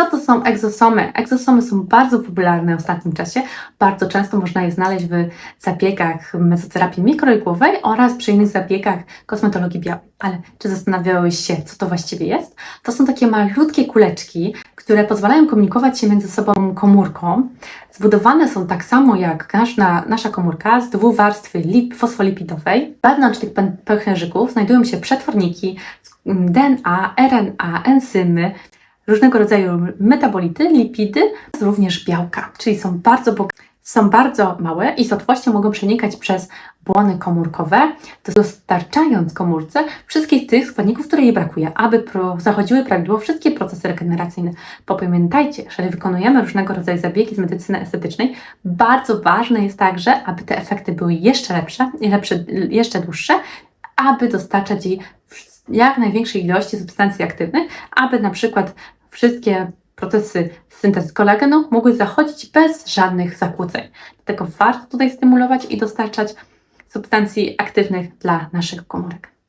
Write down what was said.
Co to są egzosomy? Egzosomy są bardzo popularne w ostatnim czasie. Bardzo często można je znaleźć w zabiegach mezoterapii mikroigłowej oraz przy innych zabiegach kosmetologii białej. Ale czy zastanawiałeś się, co to właściwie jest? To są takie malutkie kuleczki, które pozwalają komunikować się między sobą komórką. Zbudowane są tak samo jak nasza, nasza komórka z dwóch warstwy lip, fosfolipidowej. Wewnątrz tych pę- pęcherzyków znajdują się przetworniki, DNA, RNA, enzymy, różnego rodzaju metabolity, lipidy, również białka, czyli są bardzo. Są bardzo małe i z łatwością mogą przenikać przez błony komórkowe, dostarczając komórce wszystkich tych składników, które jej brakuje, aby zachodziły prawidłowo wszystkie procesy regeneracyjne. Popamiętajcie, jeżeli wykonujemy różnego rodzaju zabiegi z medycyny estetycznej, bardzo ważne jest także, aby te efekty były jeszcze lepsze, lepsze jeszcze dłuższe, aby dostarczać jej jak największej ilości substancji aktywnych, aby na przykład wszystkie procesy syntezy kolagenu mogły zachodzić bez żadnych zakłóceń. Dlatego warto tutaj stymulować i dostarczać substancji aktywnych dla naszych komórek.